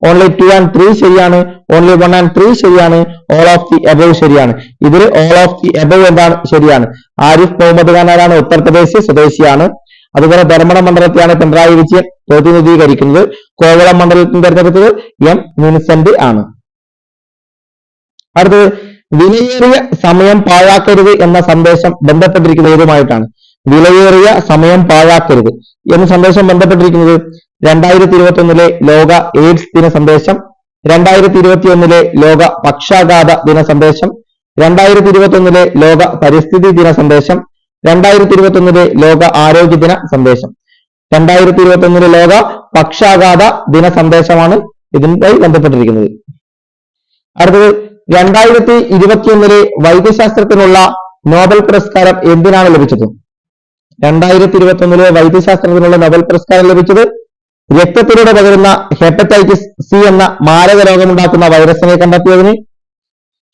ഓൺലി ടു ആൻഡ് ത്രീ ശരിയാണ്. ഓൺലി വൺ ആൻഡ് ത്രീ ശരിയാണ്. ഓൾ ഓഫ് ദി എബവ് ശരിയാണ്. ഇതിൽ ഓൾ ഓഫ് ദി എബവ് എന്താണ്? ശരിയാണ്. ആരിഫ് മുഹമ്മദ് ഖാൻ ആരാണ്? ഉത്തർപ്രദേശ് സ്വദേശിയാണ്. അതുപോലെ ധർമ്മട മണ്ഡലത്തെയാണ് പിണറായി വിജയൻ പ്രതിനിധീകരിക്കുന്നത്. കോവളം മണ്ഡലത്തിൽ തെരഞ്ഞെടുത്തത് എം വിൻസെന്റ് ആണ്. അടുത്തത് വിലയേറിയ സമയം പാഴാക്കരുത് എന്ന സന്ദേശം ബന്ധപ്പെട്ടിരിക്കുന്നത് ഏതുമായിട്ടാണ് വിലയേറിയ സമയം പാഴാക്കരുത് എന്ന സന്ദേശം ബന്ധപ്പെട്ടിരിക്കുന്നത് രണ്ടായിരത്തി ഇരുപത്തി ഒന്നിലെ ലോക എയ്ഡ്സ് ദിന സന്ദേശം രണ്ടായിരത്തി ഇരുപത്തി ഒന്നിലെ ലോക പക്ഷാഘാത ദിന സന്ദേശം രണ്ടായിരത്തി ഇരുപത്തി ഒന്നിലെ ലോക പരിസ്ഥിതി ദിന സന്ദേശം രണ്ടായിരത്തി ഇരുപത്തി ഒന്നിലെ ലോക ആരോഗ്യ ദിന സന്ദേശം. രണ്ടായിരത്തി ഇരുപത്തി ഒന്നിലെ ലോക പക്ഷാഘാത ദിന സന്ദേശമാണ് ഇതിനായി ബന്ധപ്പെട്ടിരിക്കുന്നത്. അടുത്തത് രണ്ടായിരത്തി ഇരുപത്തിയൊന്നിലെ വൈദ്യശാസ്ത്രത്തിനുള്ള നോബൽ പുരസ്കാരം എന്തിനാണ് ലഭിച്ചത്? രണ്ടായിരത്തി ഇരുപത്തി ഒന്നിലെ വൈദ്യശാസ്ത്രത്തിനുള്ള നോബൽ പുരസ്കാരം ലഭിച്ചത് രക്തത്തിലൂടെ പകരുന്ന ഹെപ്പറ്റൈറ്റിസ് സി എന്ന മാരക രോഗമുണ്ടാക്കുന്ന വൈറസിനെ കണ്ടെത്തിയതിന്.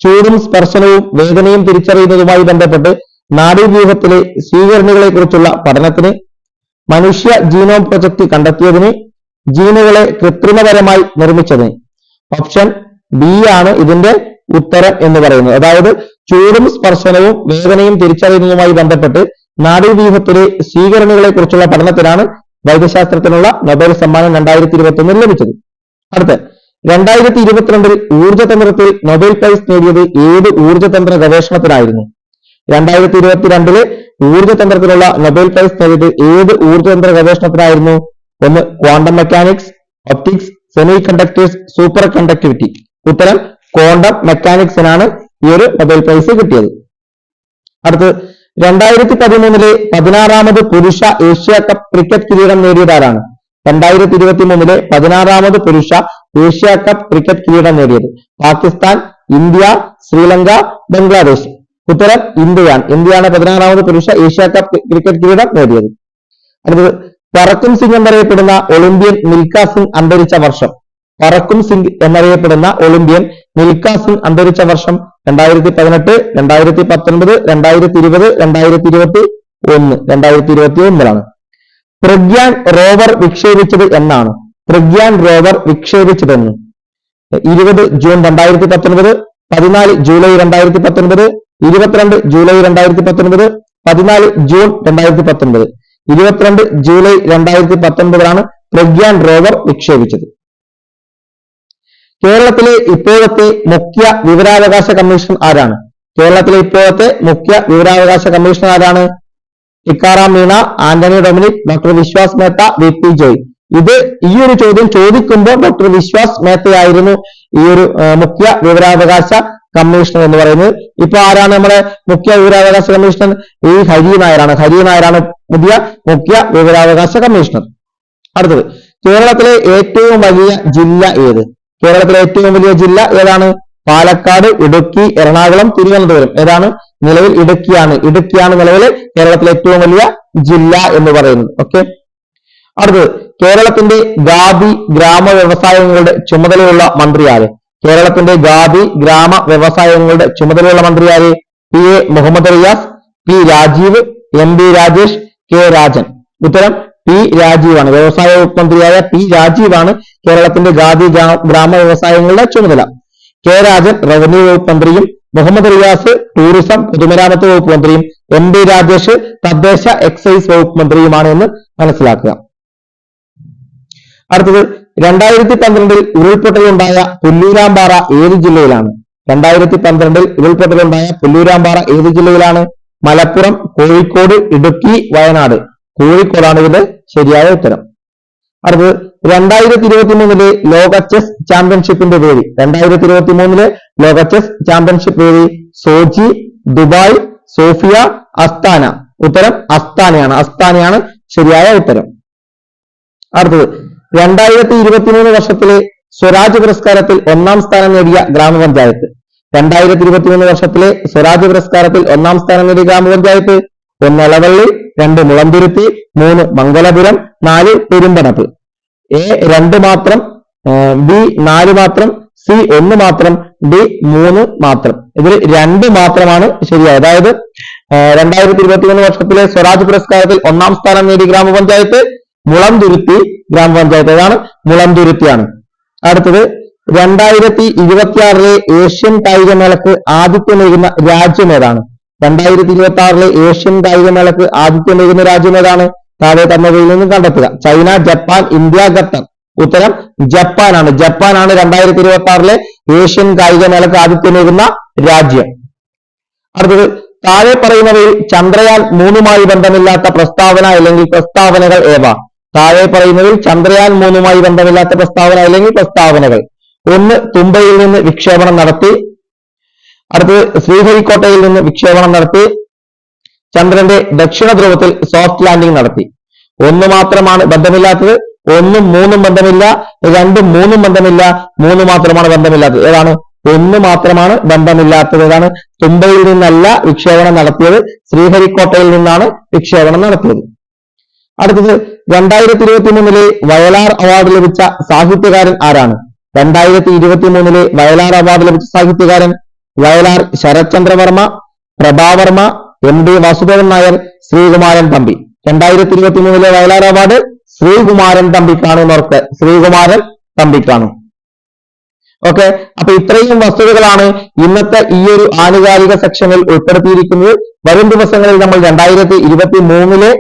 ചൂടും സ്പർശനവും വേദനയും തിരിച്ചറിയുന്നതുമായി ബന്ധപ്പെട്ട് നാഡീവ്യൂഹത്തിലെ സ്വീകരണികളെക്കുറിച്ചുള്ള പഠനത്തിന് മനുഷ്യ ജീനോം പ്രൊജക്ട് കണ്ടെത്തിയതിന് ജീനുകളെ കൃത്രിമപരമായി നിർമ്മിച്ചതിന്. ഓപ്ഷൻ ബി ആണ് ഇതിന്റെ ഉത്തരം എന്ന് പറയുന്നത്. അതായത് ചൂടും സ്പർശനവും വേദനയും തിരിച്ചറിയുന്നതുമായി ബന്ധപ്പെട്ട് നാഡീവ്യൂഹത്തിലെ സ്വീകരണികളെ കുറിച്ചുള്ള പഠനത്തിനാണ് വൈദ്യശാസ്ത്രത്തിനുള്ള നൊബേൽ സമ്മാനം രണ്ടായിരത്തി ഇരുപത്തി ഒന്നിൽ ലഭിച്ചത്. അടുത്ത രണ്ടായിരത്തി ഇരുപത്തിരണ്ടിൽ ഊർജതന്ത്രത്തിൽ നൊബേൽ പ്രൈസ് നേടിയത് ഏത് ഊർജതന്ത്ര ഗവേഷണത്തിനായിരുന്നു? രണ്ടായിരത്തി ഇരുപത്തിരണ്ടിൽ ഊർജതന്ത്രത്തിനുള്ള നൊബേൽ പ്രൈസ് നേടിയത് ഏത് ഊർജതന്ത്ര ഗവേഷണത്തിനായിരുന്നു ഒന്ന് quantum mechanics optics semiconductors superconductivity ഉത്തരം ക്വാണ്ടം മെക്കാനിക്സിനാണ് ഈ ഒരു നൊബേൽ പ്രൈസ് കിട്ടിയത്. അടുത്ത് രണ്ടായിരത്തി പതിമൂന്നിലെ പതിനാറാമത് പുരുഷ ഏഷ്യ കപ്പ് ക്രിക്കറ്റ് കിരീടം നേടിയതാരാണ് രണ്ടായിരത്തി ഇരുപത്തി മൂന്നിലെ പതിനാറാമത് പുരുഷ ഏഷ്യ കപ്പ് ക്രിക്കറ്റ് കിരീടം നേടിയത്. പാകിസ്ഥാൻ ഇന്ത്യ ശ്രീലങ്ക ബംഗ്ലാദേശ്. ഉത്തരം ഇന്ത്യയാണ്. ഇന്ത്യയാണ് പതിനാറാമത് പുരുഷ ഏഷ്യ കപ്പ് ക്രിക്കറ്റ് കിരീടം നേടിയത്. അടുത്തത് പറക്കും സിംഗ് എന്നറിയപ്പെടുന്ന ഒളിമ്പ്യൻ മിൽഖ സിംഗ് അന്തരിച്ച വർഷം. പറക്കും സിംഗ് എന്നറിയപ്പെടുന്ന ഒളിമ്പ്യൻ മിൽഖ സിംഗ് അന്തരിച്ച വർഷം രണ്ടായിരത്തി പതിനെട്ട് രണ്ടായിരത്തി പത്തൊൻപത് രണ്ടായിരത്തി ഇരുപത് രണ്ടായിരത്തി ഇരുപത്തി ഒന്ന് രണ്ടായിരത്തി ഇരുപത്തി ഒന്നിലാണ് പ്രഗ്യാൻ റോവർ വിക്ഷേപിച്ചത് എന്നാണ്. പ്രഗ്യാൻ റോവർ വിക്ഷേപിച്ചതെന്ന്. ഇരുപത് ജൂൺ രണ്ടായിരത്തി പത്തൊൻപത് പതിനാല് ജൂലൈ രണ്ടായിരത്തി പത്തൊൻപത് ഇരുപത്തിരണ്ട് ജൂലൈ രണ്ടായിരത്തി പത്തൊൻപത് പതിനാല് ജൂൺ രണ്ടായിരത്തി പത്തൊൻപത് ഇരുപത്തിരണ്ട് ജൂലൈ രണ്ടായിരത്തി പത്തൊൻപതിലാണ് പ്രഗ്യാൻ റോവർ വിക്ഷേപിച്ചത്. കേരളത്തിലെ ഇപ്പോഴത്തെ മുഖ്യ വിവരാവകാശ കമ്മീഷൻ ആരാണ്? കേരളത്തിലെ ഇപ്പോഴത്തെ മുഖ്യ വിവരാവകാശ കമ്മീഷൻ ആരാണ്? Tikaram Meena Antony Dominic doctor Vishwas Mehta V P Joy. ഇത് ഈ ഒരു ചോദ്യം ചോദിക്കുമ്പോൾ ഡോക്ടർ വിശ്വാസ് മേത്തയായിരുന്നു ഈ ഒരു മുഖ്യ വിവരാവകാശ കമ്മീഷണർ എന്ന് പറയുന്നത്. ഇപ്പൊ ആരാണ് നമ്മുടെ മുഖ്യ വിവരാവകാശ കമ്മീഷണർ? ഈ ഹരി നായരാണ്. ഹരി നായരാണ് പുതിയ മുഖ്യ വിവരാവകാശ കമ്മീഷണർ. അടുത്തത് കേരളത്തിലെ ഏറ്റവും വലിയ ജില്ല ഏത്? കേരളത്തിലെ ഏറ്റവും വലിയ ജില്ല ഏതാണ്? പാലക്കാട് ഇടുക്കി എറണാകുളം തിരുവനന്തപുരം. ഏതാണ്? നിലവിൽ ഇടുക്കിയാണ്. ഇടുക്കിയാണ് നിലവിൽ കേരളത്തിലെ ഏറ്റവും വലിയ ജില്ല എന്ന് പറയുന്നത്. ഓക്കെ? അടുത്തത് കേരളത്തിന്റെ ഗാബി ഗ്രാമ വ്യവസായങ്ങളുടെ ചുമതലയുള്ള മന്ത്രി ആര്? കേരളത്തിന്റെ ഖാദി ഗ്രാമ വ്യവസായങ്ങളുടെ ചുമതലയുള്ള മന്ത്രിയായി P A Muhammad Riyas P Rajeev M B Rajesh K Rajan. ഉത്തരം പി രാജീവാണ്. വ്യവസായ മന്ത്രിയായ പി രാജീവാണ് കേരളത്തിന്റെ ഗ്രാ- ഗ്രാമ വ്യവസായങ്ങളുടെ ചുമതല. കെ രാജൻ റവന്യൂ വകുപ്പ് മന്ത്രിയും മുഹമ്മദ് റിയാസ് ടൂറിസം പൊതുമരാമത്ത് വകുപ്പ് മന്ത്രിയും എം ബി രാജേഷ് തദ്ദേശ എക്സൈസ് വകുപ്പ് മന്ത്രിയുമാണ് എന്ന് മനസ്സിലാക്കുക. അടുത്തത് രണ്ടായിരത്തി പന്ത്രണ്ടിൽ ഉരുൾപൊട്ടലുണ്ടായ പുല്ലൂരാമ്പാറ ഏത് ജില്ലയിലാണ്? രണ്ടായിരത്തി പന്ത്രണ്ടിൽ ഉരുൾപൊട്ടലുണ്ടായ പുല്ലൂരാമ്പാറ ഏത് ജില്ലയിലാണ്? മലപ്പുറം കോഴിക്കോട് ഇടുക്കി വയനാട്. കോഴിക്കോടാണ് ഇതിന്റെ ശരിയായ ഉത്തരം. അടുത്തത് രണ്ടായിരത്തി ഇരുപത്തി മൂന്നിലെ ലോക ചെസ് ചാമ്പ്യൻഷിപ്പിന്റെ പേര്. രണ്ടായിരത്തി ഇരുപത്തി മൂന്നിലെ ലോക ചെസ് ചാമ്പ്യൻഷിപ്പ് പേര് സോജി ദുബായ് സോഫിയ അസ്താന. ഉത്തരം അസ്താനയാണ്. അസ്താനയാണ് ശരിയായ ഉത്തരം. അടുത്തത് രണ്ടായിരത്തി ഇരുപത്തിമൂന്ന് വർഷത്തിലെ സ്വരാജ് പുരസ്കാരത്തിൽ ഒന്നാം സ്ഥാനം നേടിയ ഗ്രാമപഞ്ചായത്ത്. രണ്ടായിരത്തി ഇരുപത്തിമൂന്ന് വർഷത്തിലെ സ്വരാജ് പുരസ്കാരത്തിൽ ഒന്നാം സ്ഥാനം നേടിയ ഗ്രാമപഞ്ചായത്ത് ഒന്ന് ഇളവള്ളി രണ്ട് മുളന്തുരുത്തി മൂന്ന് മംഗലപുരം നാല് പെരുമ്പടപ്പ്. എ രണ്ട് മാത്രം ബി നാല് മാത്രം സി ഒന്ന് മാത്രം ഡി മൂന്ന് മാത്രം. ഇതിൽ രണ്ട് മാത്രമാണ് ശരിയായത്. അതായത് രണ്ടായിരത്തി ഇരുപത്തിമൂന്ന് വർഷത്തിലെ സ്വരാജ് പുരസ്കാരത്തിൽ ഒന്നാം സ്ഥാനം നേടിയ ഗ്രാമപഞ്ചായത്ത് മുളന്തുരുത്തി ഗ്രാമപഞ്ചായത്ത് ഏതാണ്? മുളന്തുരുത്തിയാണ്. അടുത്തത് രണ്ടായിരത്തി ഇരുപത്തിയാറിലെ ഏഷ്യൻ കായികമേളക്ക് നൽകുന്ന രാജ്യം ഏതാണ്? രണ്ടായിരത്തി ഇരുപത്തി ആറിലെ ഏഷ്യൻ കായികമേളക്ക് നൽകുന്ന രാജ്യം ഏതാണ്? താഴെ തന്നവയിൽ നിന്ന് കണ്ടെത്തുക. China Japan India Qatar. ഉത്തരം ജപ്പാനാണ്. ജപ്പാനാണ് രണ്ടായിരത്തി ഇരുപത്തി ആറിലെ ഏഷ്യൻ കായികമേളക്ക് നൽകുന്ന രാജ്യം. അടുത്തത് താഴെ പറയുന്നവയിൽ ചന്ദ്രയാൻ മൂന്നുമായി ബന്ധമില്ലാത്ത പ്രസ്താവന അല്ലെങ്കിൽ പ്രസ്താവനകൾ ഏവ? താഴെ പറയുന്നതിൽ ചന്ദ്രയാൻ മൂന്നുമായി ബന്ധമില്ലാത്ത പ്രസ്താവന അല്ലെങ്കിൽ പ്രസ്താവനകൾ. ഒന്ന് തുമ്പയിൽ നിന്ന് വിക്ഷേപണം നടത്തി. അടുത്തത് ശ്രീഹരിക്കോട്ടയിൽ നിന്ന് വിക്ഷേപണം നടത്തി. ചന്ദ്രന്റെ ദക്ഷിണ ധ്രുവത്തിൽ സോഫ്റ്റ് ലാൻഡിംഗ് നടത്തി. ഒന്ന് മാത്രമാണ് ബന്ധമില്ലാത്തത്. ഒന്നും മൂന്നും ബന്ധമില്ല. രണ്ടും മൂന്നും ബന്ധമില്ല. മൂന്ന് മാത്രമാണ് ബന്ധമില്ലാത്തത്. ഏതാണ്? ഒന്ന് മാത്രമാണ് ബന്ധമില്ലാത്തത്. ഏതാണ്? തുമ്പയിൽ നിന്നല്ല വിക്ഷേപണം നടത്തിയത്. ശ്രീഹരിക്കോട്ടയിൽ നിന്നാണ് വിക്ഷേപണം നടത്തിയത്. അടുത്തത് രണ്ടായിരത്തി ഇരുപത്തി മൂന്നിലെ വയലാർ അവാർഡ് ലഭിച്ച സാഹിത്യകാരൻ ആരാണ്? രണ്ടായിരത്തി ഇരുപത്തി മൂന്നിലെ വയലാർ അവാർഡ് ലഭിച്ച സാഹിത്യകാരൻ വയലാർ ശരത്ചന്ദ്രവർമ്മ പ്രഭാവർമ്മ എം ഡി വാസുദേവൻ നായർ ശ്രീകുമാരൻ തമ്പി. രണ്ടായിരത്തി ഇരുപത്തി മൂന്നിലെ വയലാർ അവാർഡ് ശ്രീകുമാരൻ തമ്പിക്കാണ് എന്നോർത്ത് ശ്രീകുമാരൻ തമ്പിക്കാണ്. ഓക്കെ അപ്പൊ ഇത്രയും വസ്തുതകളാണ് ഇന്നത്തെ ഈ ഒരു ആനുകാലിക സെക്ഷനിൽ ഉൾപ്പെടുത്തിയിരിക്കുന്നത്. വരും ദിവസങ്ങളിൽ നമ്മൾ രണ്ടായിരത്തി ഇരുപത്തി മൂന്നിലെ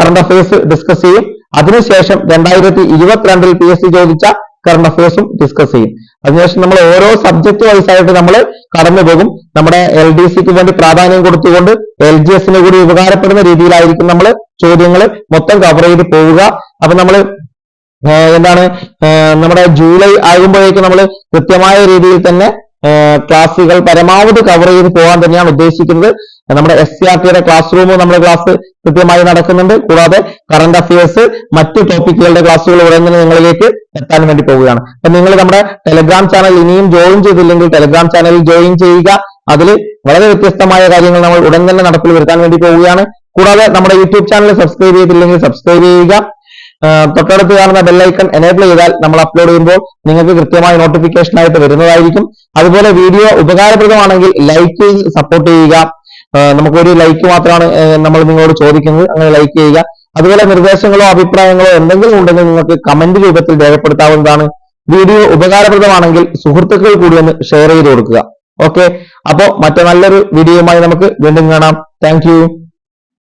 കറണ്ട് അഫയേഴ്സ് ഡിസ്കസ് ചെയ്യും. അതിനുശേഷം രണ്ടായിരത്തി ഇരുപത്തിരണ്ടിൽ പി എസ് സി ചോദിച്ച കറണ്ട് അഫയേഴ്സും ഡിസ്കസ് ചെയ്യും. അതിനുശേഷം നമ്മൾ ഓരോ സബ്ജക്ട് വൈസ് ആയിട്ട് നമ്മൾ കടന്നു പോകും. നമ്മുടെ എൽ ഡി സിക്ക് വേണ്ടി പ്രാധാന്യം കൊടുത്തുകൊണ്ട് എൽ ജി എസിന് കൂടി ഉപകാരപ്പെടുന്ന രീതിയിലായിരിക്കും നമ്മൾ ചോദ്യങ്ങൾ മൊത്തം കവർ ചെയ്ത് പോവുക. അപ്പൊ നമ്മൾ എന്താണ് നമ്മുടെ ജൂലൈ ആകുമ്പോഴേക്കും നമ്മൾ കൃത്യമായ രീതിയിൽ തന്നെ ക്ലാസ്സുകൾ പരമാവധി കവർ ചെയ്ത് പോകാൻ തന്നെയാണ് ഉദ്ദേശിക്കുന്നത്. നമ്മുടെ എസ് സി ആർ ടിയുടെ ക്ലാസ് റൂം നമ്മുടെ ക്ലാസ് കൃത്യമായി നടക്കുന്നുണ്ട്. കൂടാതെ കറണ്ട് അഫയേഴ്സ് മറ്റ് ടോപ്പിക്കുകളുടെ ക്ലാസ്സുകൾ ഉടനെ തന്നെ നിങ്ങളിലേക്ക് എത്താൻ വേണ്ടി പോവുകയാണ്. അപ്പൊ നിങ്ങൾ നമ്മുടെ ടെലഗ്രാം ചാനൽ ഇനിയും ജോയിൻ ചെയ്തില്ലെങ്കിൽ ടെലഗ്രാം ചാനലിൽ ജോയിൻ ചെയ്യുക. അതിൽ വളരെ വ്യത്യസ്തമായ കാര്യങ്ങൾ നമ്മൾ ഉടൻ തന്നെ നടപ്പിൽ വരുത്താൻ വേണ്ടി പോവുകയാണ്. കൂടാതെ നമ്മുടെ യൂട്യൂബ് ചാനൽ സബ്സ്ക്രൈബ് ചെയ്തില്ലെങ്കിൽ സബ്സ്ക്രൈബ് ചെയ്യുക. തൊട്ടടുത്ത് കാണുന്ന ബെല്ലൈക്കൺ എനേബിൾ ചെയ്താൽ നമ്മൾ അപ്ലോഡ് ചെയ്യുമ്പോൾ നിങ്ങൾക്ക് കൃത്യമായി നോട്ടിഫിക്കേഷൻ ആയിട്ട് വരുന്നതായിരിക്കും. അതുപോലെ വീഡിയോ ഉപകാരപ്രദമാണെങ്കിൽ ലൈക്ക് സപ്പോർട്ട് ചെയ്യുക. നമുക്കൊരു ലൈക്ക് മാത്രമാണ് നമ്മൾ നിങ്ങളോട് ചോദിക്കുന്നത്. അങ്ങനെ ലൈക്ക് ചെയ്യുക. അതുപോലെ നിർദ്ദേശങ്ങളോ അഭിപ്രായങ്ങളോ എന്തെങ്കിലും ഉണ്ടെങ്കിൽ നിങ്ങൾക്ക് കമന്റ് രൂപത്തിൽ രേഖപ്പെടുത്താവുന്നതാണ്. വീഡിയോ ഉപകാരപ്രദമാണെങ്കിൽ സുഹൃത്തുക്കൾ കൂടി ഒന്ന് ഷെയർ ചെയ്ത് കൊടുക്കുക. ഓക്കെ അപ്പോ മറ്റു നല്ലൊരു വീഡിയോയുമായി നമുക്ക് വീണ്ടും കാണാം. താങ്ക്